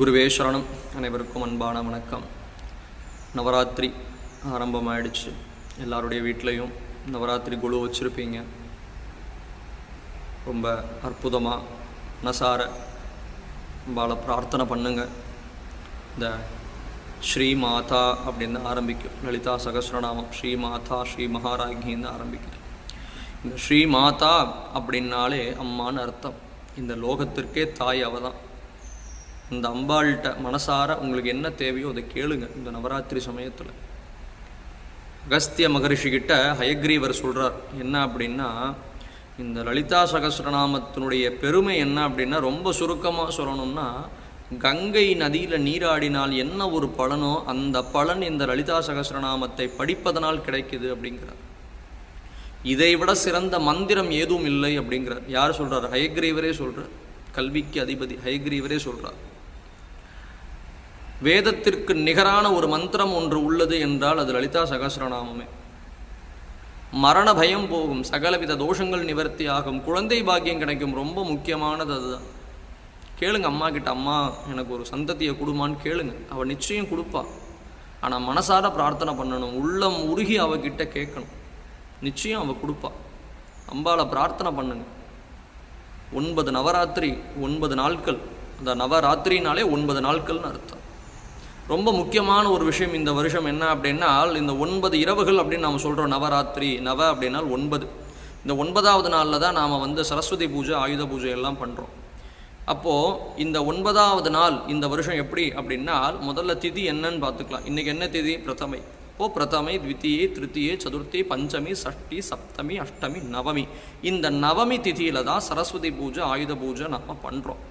குருவேஸ்வரனும் அனைவருக்கும் அன்பான வணக்கம். நவராத்திரி ஆரம்பமாயிடுச்சு. எல்லாருடைய வீட்லேயும் நவராத்திரி குழு வச்சுருப்பீங்க. ரொம்ப அற்புதமாக மனசார பால பிரார்த்தனை பண்ணுங்கள் இந்த ஸ்ரீ மாதா அப்படின்னு ஆரம்பிக்கும். லலிதா சகஸ்ரநாமம் ஸ்ரீ மாதா ஸ்ரீ மகாராகின்னு ஆரம்பிக்குது இந்த ஸ்ரீ மாதா அப்படின்னாலே அம்மான்னு அர்த்தம். இந்த லோகத்திற்கே தாய் அவதான். இந்த அம்பாள்கிட்ட மனசார உங்களுக்கு என்ன தேவையோ அதை கேளுங்க இந்த நவராத்திரி சமயத்தில். அகஸ்திய மகரிஷிகிட்ட ஹயக்ரீவர் சொல்கிறார் என்ன அப்படின்னா இந்த லலிதா சகசிரநாமத்தினுடைய பெருமை என்ன அப்படின்னா ரொம்ப சுருக்கமாக சொல்லணும்னா கங்கை நதியில் நீராடினால் என்ன ஒரு பலனோ அந்த பலன் இந்த லலிதா சகஸ்ரநாமத்தை படிப்பதனால் கிடைக்குது அப்படிங்கிறார். இதை விட சிறந்த மந்திரம் ஏதும் இல்லை அப்படிங்கிறார். யார் சொல்கிறார் ஹயக்ரீவரே சொல்கிறார் கல்விக்கு அதிபதி ஹயக்ரீவரே சொல்கிறார் வேதத்திற்கு நிகரான ஒரு மந்திரம் ஒன்று உள்ளது என்றால் அது லலிதா சகசிரநாமமே. மரண பயம் போகும் சகலவித தோஷங்கள் நிவர்த்தி ஆகும் குழந்தை பாக்கியம் கிடைக்கும் ரொம்ப முக்கியமானது அதுதான். கேளுங்க அம்மா கிட்ட அம்மா எனக்கு ஒரு சந்ததியை கொடுமான்னு கேளுங்க. அவள் நிச்சயம் கொடுப்பா. ஆனால் மனசார பிரார்த்தனை பண்ணணும் உள்ளம் உருகி அவகிட்ட கேட்கணும். நிச்சயம் அவள் கொடுப்பா. அம்பாளை பிரார்த்தனை பண்ணுங்க. ஒன்பது நவராத்திரி ஒன்பது நாட்கள். அந்த நவராத்திரினாலே ஒன்பது நாட்கள்னு அர்த்தம். ரொம்ப முக்கியமான ஒரு விஷயம் இந்த வருஷம் என்ன அப்படின்னா இந்த ஒன்பது இரவுகள் அப்படின்னு நாம் சொல்கிறோம் நவராத்திரி நவ அப்படின்னால் ஒன்பது. இந்த ஒன்பதாவது நாளில் தான் நாம் வந்து சரஸ்வதி பூஜை ஆயுத பூஜை எல்லாம் பண்ணுறோம் அப்போது இந்த ஒன்பதாவது நாள் இந்த வருஷம் எப்படி அப்படின்னா முதல்ல திதி என்னன்னு பார்த்துக்கலாம். இன்றைக்கி என்ன திதி? பிரதமை. ஓ பிரதமை த்வித்தியை திருத்தியை சதுர்த்தி பஞ்சமி சஷ்டி சப்தமி அஷ்டமி நவமி. இந்த நவமி திதியில் தான் சரஸ்வதி பூஜை ஆயுத பூஜை நம்ம பண்ணுறோம்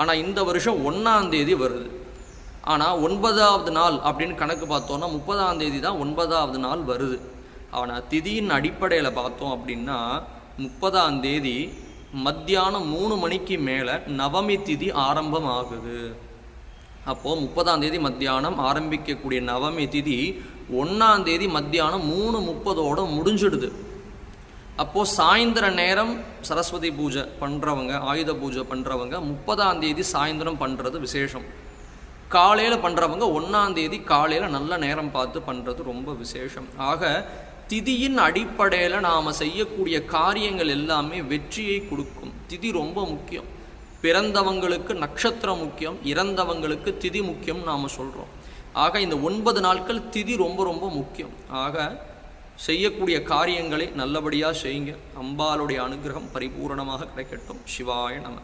ஆனால் இந்த வருஷம் ஒன்றாம் தேதி வருது. ஆனால் ஒன்பதாவது நாள் அப்படின்னு கணக்கு பார்த்தோன்னா முப்பதாம் தேதி தான் ஒன்பதாவது நாள் வருது. ஆனால் திதியின் அடிப்படையில் பார்த்தோம் அப்படின்னா முப்பதாம் தேதி மத்தியானம் மூணு மணிக்கு மேலே நவமி திதி ஆரம்பம் ஆகுது அப்போது முப்பதாம் தேதி மத்தியானம் ஆரம்பிக்கக்கூடிய நவமி திதி ஒன்றாம் தேதி மத்தியானம் மூணு முப்பதோடு முடிஞ்சிடுது. அப்போது சாயந்தர நேரம் சரஸ்வதி பூஜை பண்ணுறவங்க ஆயுத பூஜை பண்ணுறவங்க முப்பதாம் தேதி சாயந்தரம் பண்ணுறது விசேஷம். காலையில் பண்ணுறவங்க ஒன்றாந்தேதி காலையில் நல்ல நேரம் பார்த்து பண்ணுறது ரொம்ப விசேஷம். ஆக திதியின் அடிப்படையில் நாம் செய்யக்கூடிய காரியங்கள் எல்லாமே வெற்றியை கொடுக்கும். திதி ரொம்ப முக்கியம். பிறந்தவங்களுக்கு நட்சத்திரம் முக்கியம் இறந்தவங்களுக்கு திதி முக்கியம் நாம் சொல்கிறோம் ஆக இந்த ஒன்பது நாட்கள் திதி ரொம்ப ரொம்ப முக்கியம். ஆக செய்யக்கூடிய காரியங்களை நல்லபடியாக செய்யுங்க. அம்பாளுடைய அனுகிரகம் பரிபூரணமாக கிடைக்கட்டும். சிவாய நம.